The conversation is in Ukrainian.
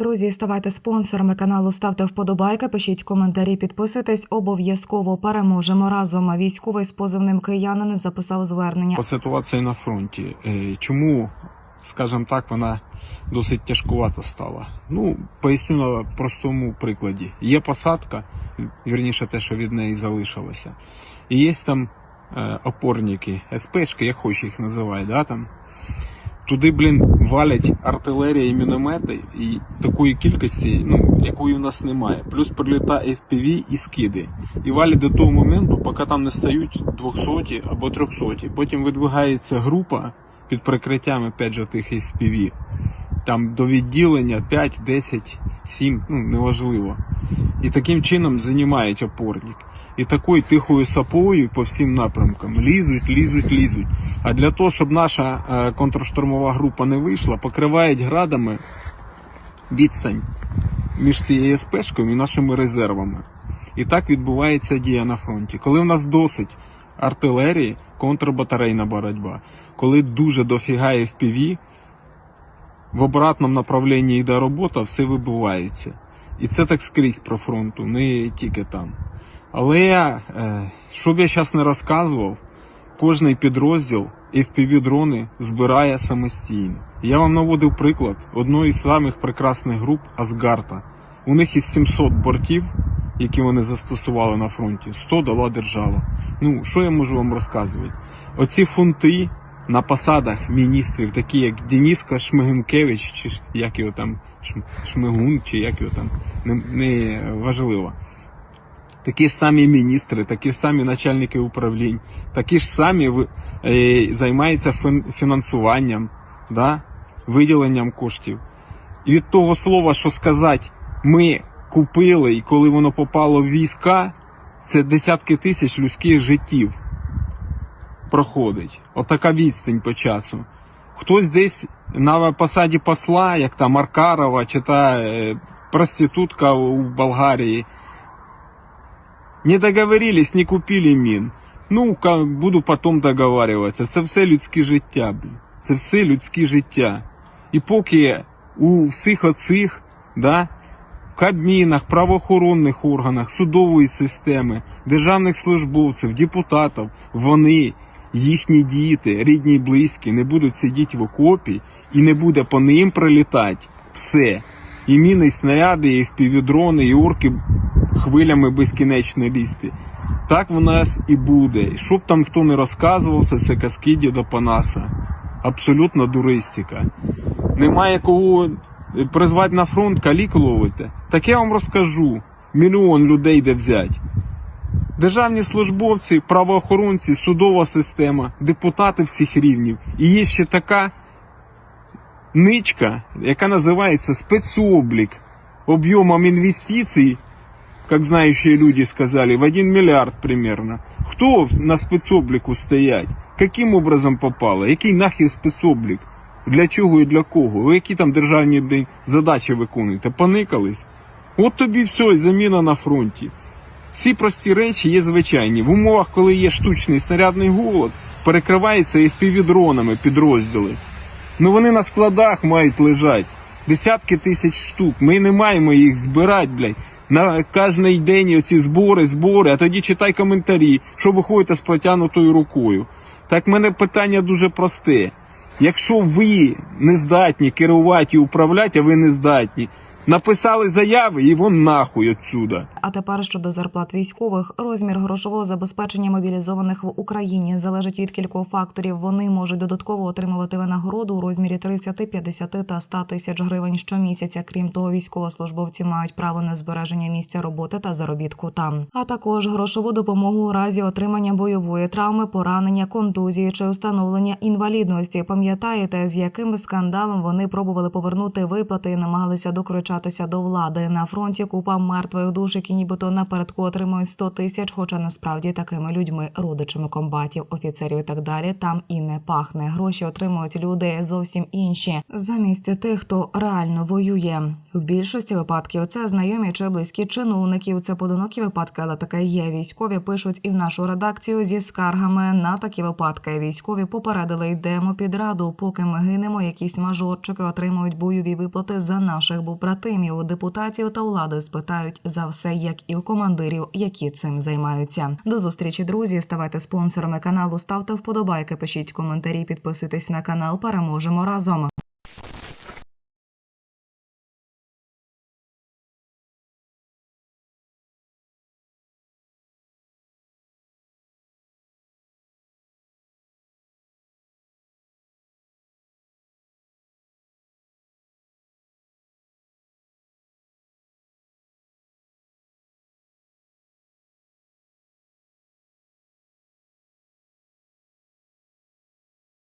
Друзі, ставайте спонсорами каналу, ставте вподобайки, пишіть коментарі, підписуйтесь. Обов'язково переможемо разом. Військовий з позивним киянин записав звернення. по ситуації на фронті. Е, Чому, скажімо так, вона досить тяжкувата стала? Ну, поясню на простому прикладі. Є посадка, вірніше те, що від неї залишилося. І є там е, опорники, СПшки, як хоч їх називають, да, там. Туди, блін, валять артилерія і міномети, і такої кількості, ну, якої в нас немає. Плюс прилітає FPV і скиди. І валять до того моменту, поки там не стають 200 або 300. Потім видвигається група під прикриттям, опять же, тих FPV. Там до відділення 5, 10, 7, ну, неважливо. І таким чином займають опорник. І такою тихою сапою по всім напрямкам лізуть, лізуть, лізуть. А для того, щоб наша е, контрштурмова група не вийшла, покривають градами відстань між цією СПшкою і нашими резервами. І так відбувається дія на фронті. Коли в нас досить артилерії, контрбатарейна боротьба, коли дуже дофіга FPV, в обратному направленні йде робота, все вибивається. І це так скрізь про фронту, не тільки там. Але е, що б я зараз не розказував, кожний підрозділ FPV-дрони збирає самостійно. Я вам наводив приклад одної з самих прекрасних груп Асгарта. У них із 700 бортів, які вони застосували на фронті, 100 дала держава. Ну, що я можу вам розказувати? Оці фунти на посадах міністрів, такі як Дениска Шмигункевич, чи як його там Шмигун, чи як його там, не, не важливо. Такі ж самі міністри, такі ж самі начальники управлінь, такі ж самі е, займаються фінансуванням, да? виділенням коштів. І від того слова, що сказати, ми купили, і коли воно попало в війська, це десятки тисяч людських життів проходить. Отака відстань по часу. Хтось десь на посаді посла, як та Маркарова, чи та е, проститутка у Болгарії, не договорились, не купили мін. Ну, буду потім договарюватися. Це все людське життя. Це все людське життя. І поки у всіх оцих, да, кабмінах, правоохоронних органах, судової системи, державних службовців, депутатів, вони, їхні діти, рідні і близькі, не будуть сидіти в окопі і не буде по ним прилітати все. І міни, і снаряди, і впівдрони, і орки хвилями безкінечно лізти. Так в нас і буде. І Щоб там хто не розказував, це все казки діда Панаса. Абсолютно дуристика. Немає кого призвати на фронт, калік ловите. Так я вам розкажу. Мільйон людей де взять. Державні службовці, правоохоронці, судова система, депутати всіх рівнів. І є ще така ничка, яка називається спецоблік об'ємом інвестицій, как знающие люди сказали, в 1 миллиард примерно. Кто на спецобліку стоять? Каким образом попало? Який нахер спецоблік? Для чого і для кого? Ви які там державні задачі виконуєте? Поникались? От тобі все, і заміна на фронті. Всі прості речі є звичайні. В умовах, коли є штучний снарядний голод, перекривається FPV-дронами підрозділи. Ну вони на складах мають лежати. Десятки тисяч штук. Ми не маємо їх збирати, блядь. На кожний день оці збори, збори, а тоді читай коментарі, що ви ходите з протягнутою рукою. Так в мене питання дуже просте. Якщо ви не здатні керувати і управляти, а ви не здатні, написали заяви і вон нахуй отсюда. А тепер щодо зарплат військових, розмір грошового забезпечення мобілізованих в Україні залежить від кількох факторів. Вони можуть додатково отримувати винагороду у розмірі 30, 50 та 100 тисяч гривень щомісяця. Крім того, військовослужбовці мають право на збереження місця роботи та заробітку там, а також грошову допомогу у разі отримання бойової травми, поранення, контузії чи встановлення інвалідності. Пам'ятаєте, з яким скандалом вони пробували повернути виплати і намагалися докричатися до влади на фронті. Купа мертвих душ, які нібито напередку отримують 100 тисяч, хоча насправді такими людьми, родичами комбатів, офіцерів і так далі, там і не пахне. Гроші отримують люди зовсім інші, замість тих, хто реально воює. В більшості випадків це знайомі чи близькі чиновників. Це подонокі випадки, але таке є. Військові пишуть і в нашу редакцію зі скаргами на такі випадки. Військові попередили, йдемо під раду. Поки ми гинемо, якісь мажорчики отримують бойові виплати за наших братів. Побратимів, у депутатів та влади спитають за все, як і у командирів, які цим займаються. До зустрічі, друзі. Ставайте спонсорами каналу, ставте вподобайки, пишіть коментарі, підписуйтесь на канал. Переможемо разом.